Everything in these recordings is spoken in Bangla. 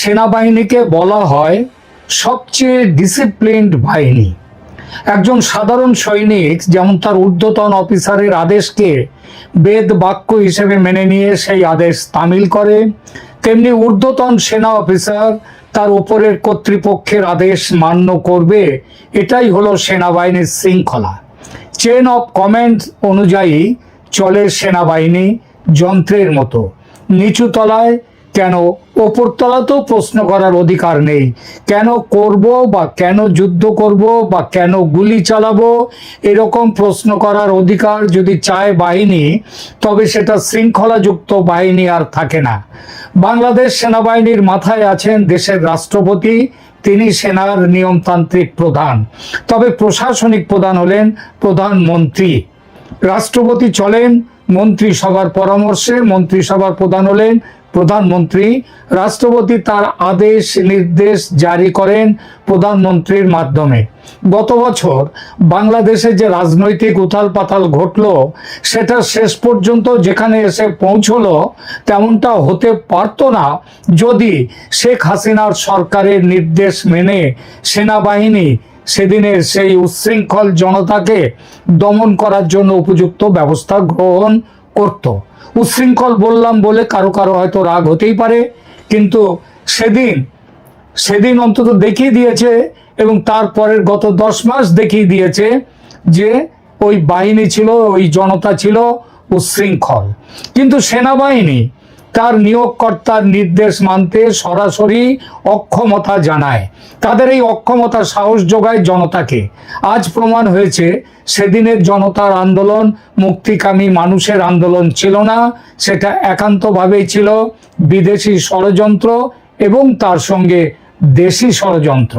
সেনাবাহিনীকে বলা হয় সবচেয়ে ডিসিপ্লিনড বাহিনী। একজন সাধারণ সৈনিক যেমন তার ঊর্ধ্বতন অফিসারের আদেশকে বেদ বাক্য হিসেবে মেনে নিয়ে সেই আদেশ তামিল করে, তেমনি ঊর্ধ্বতন সেনা অফিসার তার উপরের কর্তৃপক্ষের আদেশ মান্য করবে, এটাই হলো সেনাবাহিনীর শৃঙ্খলা। চেন অফ কমান্ড অনুযায়ী চলে সেনাবাহিনী যন্ত্রের মতো। নিচু তলায় কেন ওপর তলাতেও প্রশ্ন করার অধিকার নেই। কেন করব বা কেন যুদ্ধ করব বা কেন গুলি চালাবো, এরকম প্রশ্ন করার অধিকার যদি চায় বাহিনী, তবে সেটা শৃঙ্খলাযুক্ত বাহিনী আর থাকে না। বাংলাদেশ সেনাবাহিনীর মাথায় আছেন দেশের রাষ্ট্রপতি, তিনি সেনার নিয়মতান্ত্রিক প্রধান। তবে প্রশাসনিক প্রধান হলেন প্রধানমন্ত্রী। রাষ্ট্রপতি চলেন, মন্ত্রিসভার পরামর্শে মন্ত্রিসভার প্রধান হলেন প্রধানমন্ত্রী, রাষ্ট্রপতি তার আদেশ নির্দেশ জারি করেন প্রধানমন্ত্রীর মাধ্যমে। গত বছর বাংলাদেশে যে রাজনৈতিক উথাল পাতাল ঘটলো, সেটা শেষ পর্যন্ত যেখানে এসে পৌঁছলো, তেমনটা হতে পারতো না যদি শেখ হাসিনার সরকারের নির্দেশ মেনে সেনাবাহিনী সেদিনের সেই উচ্ছৃঙ্খল জনতাকে দমন করার জন্য উপযুক্ত ব্যবস্থা গ্রহণ করত। উচ্ছৃঙ্খল বললাম বলে কারও কারও হয়তো রাগ হতেই পারে, কিন্তু সেদিন সেদিন অন্তত দেখিয়ে দিয়েছে এবং তারপরের গত দশ মাস দেখিয়ে দিয়েছে যে ওই বাহিনী ছিল, ওই জনতা ছিল উচ্ছৃঙ্খল কিন্তু সেনাবাহিনী তার নিয়োগকর্তার নির্দেশ মানতে সরাসরি অক্ষমতা জানায়। তাদের এই অক্ষমতা সাহস যোগায় জনতাকে। আজ প্রমাণ হয়েছে, সেদিনের জনতার আন্দোলন মুক্তিকামী মানুষের আন্দোলন ছিল না, সেটা একান্তভাবেই ছিল বিদেশি ষড়যন্ত্র এবং তার সঙ্গে দেশি ষড়যন্ত্র।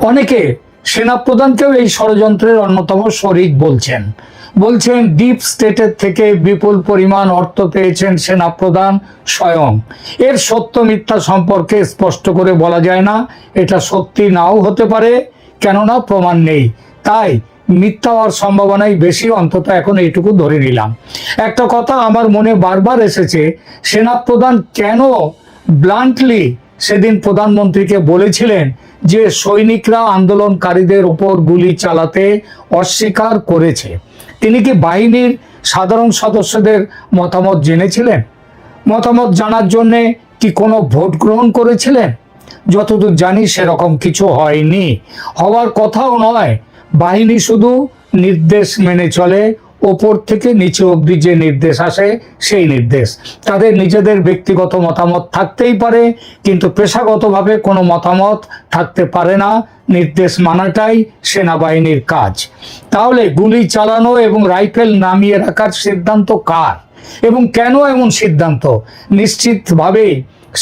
অনেকে সেনাপ্রধানকেও এই ষড়যন্ত্রের অন্যতম শরিক বলছেন। বলছেন ডিপ স্টেটের থেকে বিপুল পরিমাণ অর্থ পেয়েছেন সেনাপ্রধান স্বয়ং। এর সত্য মিথ্যা সম্পর্কে স্পষ্ট করে বলা যায় না। এটা সত্যি নাও হতে পারে, কেননা প্রমাণ নেই। তাই মিথ্যা হওয়ার সম্ভাবনাই বেশি, অন্তত এখন এইটুকু ধরে নিলাম। একটা কথা আমার মনে বারবার এসেছে, সেনাপ্রধান কেন ব্লান্টলি সেদিন প্রধানমন্ত্রীকে বলেছিলেন যে সৈনিকরা আন্দোলনকারীদের উপর গুলি চালাতে অস্বীকার করেছে। তিনি কি বাহিনীর সাধারণ সদস্যদের মতামত জেনেছিলেন? মতামত জানার জন্যে কি কোনো ভোট গ্রহণ করেছিলেন? যতদূর জানি সেরকম কিছু হয়নি। হওয়ার কথাও নয়, বাহিনী শুধু নির্দেশ মেনে চলে ওপর থেকে নিচে অবধি যে নির্দেশ আসে, সেই নির্দেশ। তাদের নিজেদের ব্যক্তিগত মতামত থাকতেই পারে, কিন্তু পেশাগতভাবে কোনো মতামত থাকতে পারে না। নির্দেশ মানাটাই সেনাবাহিনীর কাজ। তাহলে গুলি চালানো এবং রাইফেল নামিয়ে রাখার সিদ্ধান্ত কার? এবং কেন এমন সিদ্ধান্ত? নিশ্চিতভাবেই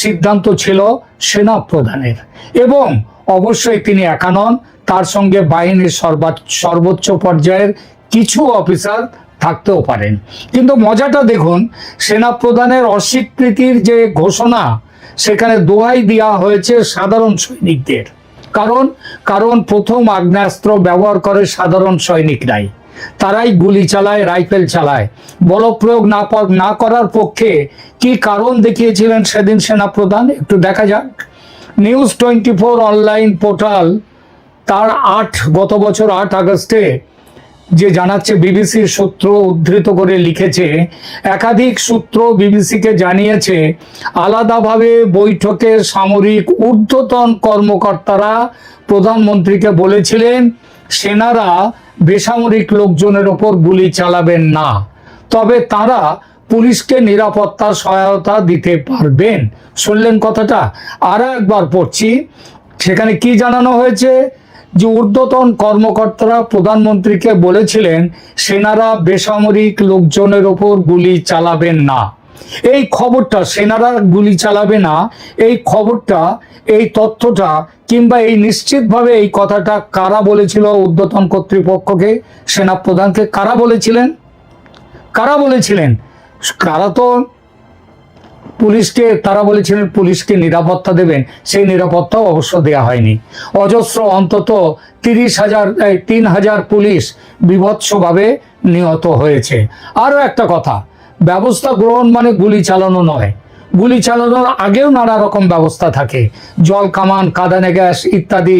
সিদ্ধান্ত ছিল সেনা প্রধানের এবং অবশ্যই তিনি একা নন, তার সঙ্গে বাহিনীর সর্বোচ্চ পর্যায়ের কিছু অফিসার থাকতেও পারেন। কিন্তু মজাটা দেখুন, সেনাপ্রধানের অস্বীকৃতির যে ঘোষণা, সেখানে দোহাই দেওয়া হয়েছে সাধারণ সৈনিকদের। কারণ কারণ প্রথম আগ্নেয়াস্ত্র ব্যবহার করে সাধারণ সৈনিকরাই তারাই গুলি চালায়, রাইফেল চালায়। বলপ্রয়োগ না প- না করার পক্ষে কি কারণ দেখিয়েছিলেন সেদিন সেনাপ্রধান? একটু দেখা যাক। News twenty four online portal, তার আট, গত বছর আট আগস্টে যে জানাচ্ছে বিবিসির সূত্র উদ্ধৃত করে লিখেছে, একাধিক সূত্র বিবিসিকে জানিয়েছে, আলাদাভাবে বৈঠকে সামরিক ঊর্ধ্বতন কর্মকর্তারা প্রধানমন্ত্রীকে বলেছিলেন, সেনারা বেসামরিক লোকজনের ওপর গুলি চালাবেন না, তবে তারা পুলিশকে নিরাপত্তা সহায়তা দিতে পারবেন। শুনলেন কথাটা? আর একবার পড়ছি। সেখানে কি জানানো হয়েছে? যে ঊর্ধ্বতন কর্মকর্তারা প্রধানমন্ত্রীকে বলেছিলেন, সেনারা বেসামরিক লোকজনের ওপর গুলি চালাবেন না। এই খবরটা, সেনারা গুলি চালাবে না, এই খবরটা, এই তথ্যটা কিংবা এই নিশ্চিতভাবে এই কথাটা কারা বলেছিল ঊর্ধ্বতন কর্তৃপক্ষকে, সেনাপ্রধানকে কারা বলেছিলেন? কারা বলেছিলেন? কারা তো পুলিশকে, তারা বলেছিলেন পুলিশকে নিরাপত্তা দেবেন। সেই নিরাপত্তাও অবশ্য দেওয়া হয়নি। অজস্র অন্তত তিরিশ হাজার তিন হাজার পুলিশ বিভৎসভাবে নিহত হয়েছে। আরও একটা কথা, ব্যবস্থা গ্রহণ মানে গুলি চালানো নয়। গুলি চালানোর আগেও নানা রকম ব্যবস্থা থাকে। জল কামান, কাদানে গ্যাস ইত্যাদি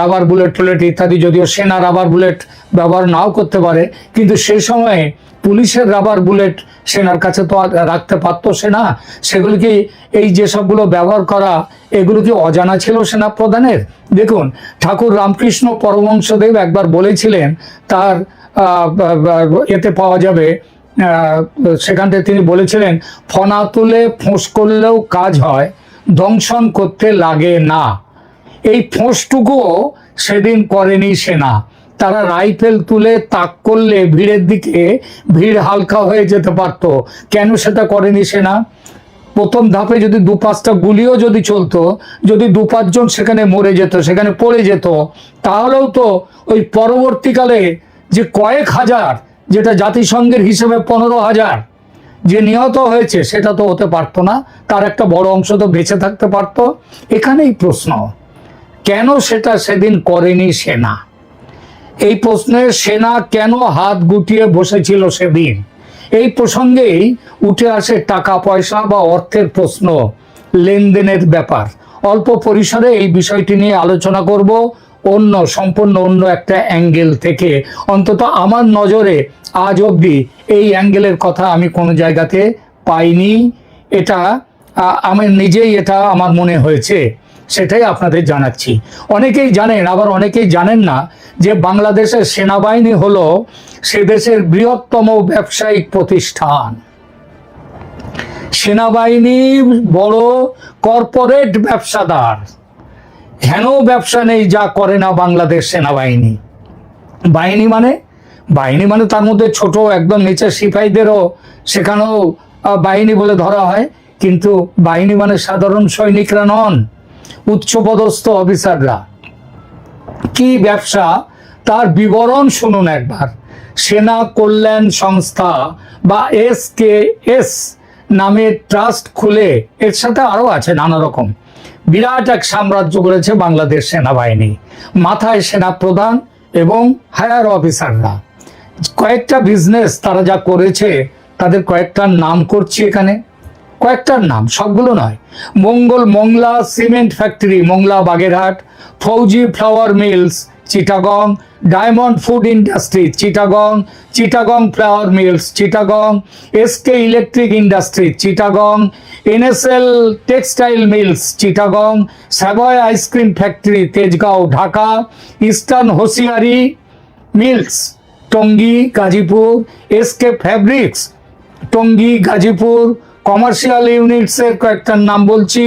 রাবার বুলেট টুলেট ইত্যাদি, যদিও সেনা রাবার বুলেট ব্যবহার নাও করতে পারে, কিন্তু সেই সময়ে পুলিশের রাবার বুলেট সেনার কাছে তো রাখতে পারতো সেনা সেগুলি কি এই যে সবগুলো ব্যবহার করা, এগুলো কি অজানা ছিল সেনা প্রধানের দেখুন, ঠাকুর রামকৃষ্ণ পরমহংসদেব একবার বলেছিলেন, তার এতে পাওয়া যাবে সেখান থেকে তিনি বলেছিলেন, ফনা তুলে ফোঁস করলেও কাজ হয়, দংশন করতে লাগে না। এই ফোঁসটুকুও সেদিন করেনি সেনা। তারা রাইফেল তুলে তাক করলে ভিড়ের দিকে ভিড় হালকা হয়ে যেতে পারতো। কেন সেটা করেনি সেনা? প্রথম ধাপে যদি দু পাঁচটা গুলিও যদি চলতো, যদি দু পাঁচজন সেখানে মরে যেত, সেখানে পড়ে যেত, তাহলেও তো ওই পরবর্তীকালে যে কয়েক হাজার, যেটা জাতিসংঘের হিসেবে পনেরো হাজার যে নিহত হয়েছে, সেটা তো হতে পারতো না। তার একটা বড় অংশ তো বেঁচে থাকতে পারতো। এখানেই প্রশ্ন, কেন সেটা সেদিন করেনি সেনা? এই প্রশ্নে সেনা কেন হাত গুটিয়ে বসেছিল সেদিন? এই প্রসঙ্গেই উঠে আসে টাকা, পয়সা বা অর্থের প্রশ্ন, লেনদেনের ব্যাপার। অল্প পরিসরে এই বিষয়টি নিয়ে আলোচনা করব, অন্য, সম্পূর্ণ অন্য একটা অ্যাঙ্গেল থেকে। অন্তত আমার নজরে আজ অবধি এই অ্যাঙ্গেলের কথা আমি কোনো জায়গাতে পাইনি। এটা আমি নিজেই এটা আমার মনে হয়েছে। সেটাই আপনাদের জানাচ্ছি। অনেকেই জানেন, আবার অনেকেই জানেন না যে বাংলাদেশের সেনাবাহিনী হলো সে দেশের বৃহত্তম ব্যবসায়িক প্রতিষ্ঠান। সেনাবাহিনী বড় কর্পোরেট ব্যবসাদার। হেন ব্যবসা নেই, যা করে না বাংলাদেশ সেনাবাহিনী। বাহিনী মানে? বাহিনী মানে তার মধ্যে ছোট, একদম নিচের সিপাহীদেরও সেখানেও বাহিনী বলে ধরা হয়। কিন্তু বাহিনী মানে সাধারণ সৈনিকরা নন। উচ্চপদস্থ অফিসাররা। কি ব্যবসা? তার বিবরণ শুনুন একবার। সেনা কল্যাণ সংস্থা বা এস কে এস নামে ট্রাস্ট খুলে, এর সাথে আরও আছে নানা রকম। বিরাট এক সাম্রাজ্য করেছে বাংলাদেশ সেনাবাহিনী। মাথায় সেনা প্রধান এবং হায়ার অফিসাররা। কয়েকটা বিজনেস তারা যা করেছে, তাদের কয়েকটার নাম করছি এখানে। কয়েকটার নাম, সবগুলো নয়। মঙ্গল Mongla cement factory, Mongla Bagerhat, Fauji flour mills, Chittagong, diamond food industry Chittagong Chittagong flour mills, Chittagong SK electric industry Chittagong, NSL textile mills, Chittagong, Savoy ice cream factory, Tejgaon, Dhaka, eastern hosiery mills, Tongi, Gazipur SK fabrics, Tongi, Gazipur commercial ইউনিটসের কয়েকটার নাম বলছি।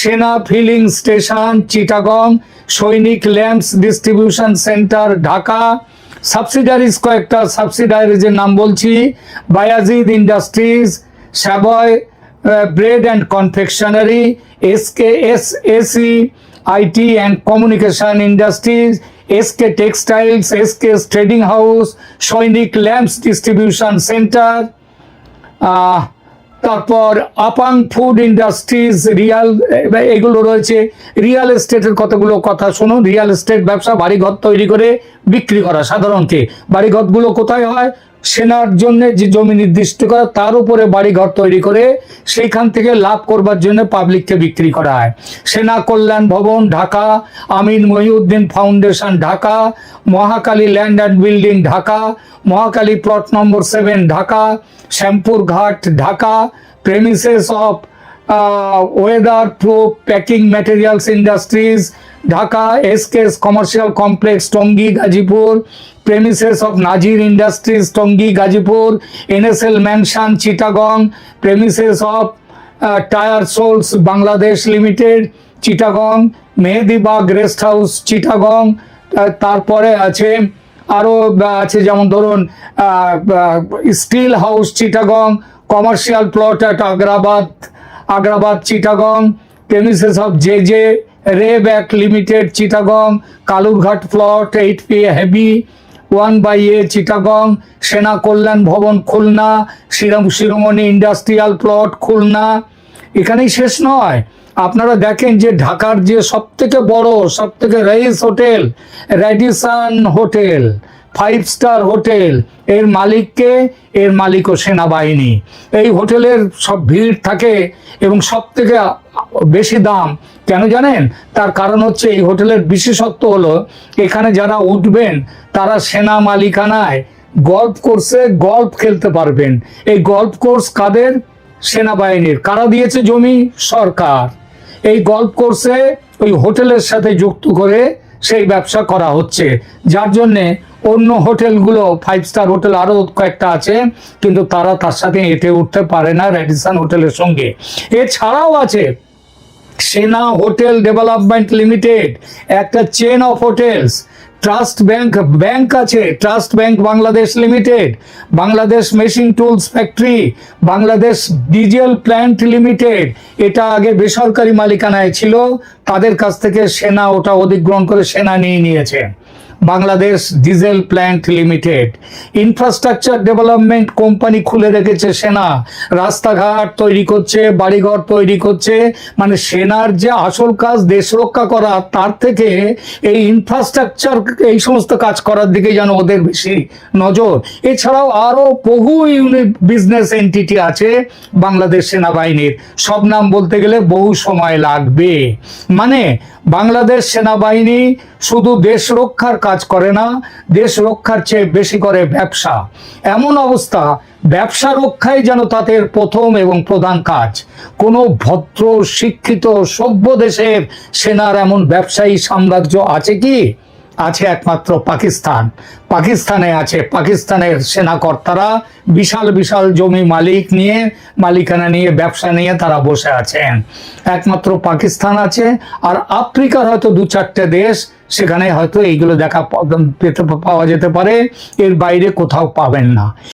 Sena filling station Chittagong Sainik lamps distribution centre Dhaka. Subsidiaries কয়েকটা সাবসিডারিজের নাম বলছি। Bayazid industries Savoy bread and confectionery SK S AC IT and communication industries SK textiles SK trading house Sainik lamps distribution centre তারপর আপাং ফুড ইন্ডাস্ট্রিজ, রিয়াল এগুলো রয়েছে। রিয়েল এস্টেটের কতগুলো কথা শুনুন। রিয়েল এস্টেট ব্যবসা, বাড়িঘর তৈরি করে বিক্রি করা সাধারণত বাড়িঘরগুলো কোথায় হয়? সেনার জন্য যে জমি নির্দিষ্ট করা, তার উপরে বাড়িঘর তৈরি করে সেইখান থেকে লাভ করবার জন্য পাবলিককে বিক্রি করা হয়। Sena Kalyan Bhaban, Dhaka, Amin Mohiuddin foundation, Dhaka, Mohakali land and building, Dhaka, Mohakali plot number seven, Dhaka, Shyampur Ghat, Dhaka premises of weather proof packing materials industries Dhaka SK's commercial complex Tongi Gazipur premises of Nazir industries Tongi Gazipur NSL mansion Chittagong premises of tyre soles Bangladesh limited Chittagong Mehedibag rest house Chittagong তারপরে আছে আরও আছে যেমন ধরুন steel house Chittagong commercial plot at Agrabad Agrabad Chittagong premises of J J ray back limited Chittagong Kalurghat plot eight P heavy one by A Chittagong Sena Kalyan Bhaban Khulna শিরম Shiromoni industrial plot Khulna এখানেই শেষ নয়। আপনারা দেখেন যে ঢাকার যে সব থেকে বড় সব থেকে Reis hotel Radisson hotel five star hotel. এর মালিককে এর মালিকও সেনাবাহিনী। এই হোটেলের সব ভিড় থাকে এবং সব থেকে বেশি দাম, কেন জানেন? তার কারণ হচ্ছে এই হোটেলের বিশেষত্ব হলো, এখানে যারা উঠবেন, তারা সেনা মালিকানায় গল্ফ কোর্সে গল্ফ খেলতে পারবেন। এই গল্ফ কোর্স কাদের? সেনাবাহিনীর। কারা দিয়েছে জমি? সরকার। এই গল্ফ কোর্সে ওই হোটেলের সাথে যুক্ত করে সেই ব্যবসা করা হচ্ছে। যার জন্যে অন্য হোটেলগুলো ফাইভ স্টার হোটেল আরও কয়েকটা আছে, কিন্তু তারা তার সাথে এঁটে উঠতে পারে না রেডিসন হোটেলের সঙ্গে। এছাড়াও আছে সেনা হোটেল ডেভেলপমেন্ট লিমিটেড, একটা chain of hotels trust bank bank আছে, trust bank Bangladesh limited, Bangladesh machine tools factory, Bangladesh diesel plant limited. এটা আগে বেসরকারি মালিকানায় ছিল, তাদের কাছ থেকে সেনা ওটা অধিগ্রহণ করে সেনা নিয়ে নিয়েছে। Bangladesh diesel plant limited. Infrastructure development company খুলে রেখেছে সেনা। রাস্তাঘাট তৈরি করছে, বাড়িঘর তৈরি করছে। মানে সেনার যে আসল কাজ দেশ রক্ষা করা, তার থেকে এই ইনফ্রাস্ট্রাকচার এই সমস্ত কাজ করার দিকে যেন ওদের বেশি নজর। এছাড়াও আরও বহু ইউনিট বিজনেস এন্টিটি আছে বাংলাদেশ সেনাবাহিনীর। সব নাম বলতে গেলে বহু সময় লাগবে। মানে বাংলাদেশ সেনাবাহিনী শুধু দেশ রক্ষার কাজ করে না, দেশ রক্ষার চেয়ে বেশি করে ব্যবসা। এমন অবস্থা, ব্যবসা রক্ষাই যেন তাদের প্রথম এবং প্রধান কাজ। কোনো ভদ্র, শিক্ষিত, সভ্য দেশের সেনার এমন ব্যবসায়ী সাম্রাজ্য আছে কি? আছে একমাত্র পাকিস্তান। পাকিস্তানে আছে পাকিস্তানের সেনাকর্তারা, বিশাল বিশাল জমি মালিক নিয়ে, মালিকানা নিয়ে, ব্যবসা নিয়ে তারা বসে আছেন। একমাত্র পাকিস্তান আছে, আর আফ্রিকার হয়তো দু চারটে দেশ সেখানে হয়তো এইগুলো দেখা পেতে পাওয়া যেতে পারে। এর বাইরে কোথাও পাবেন না।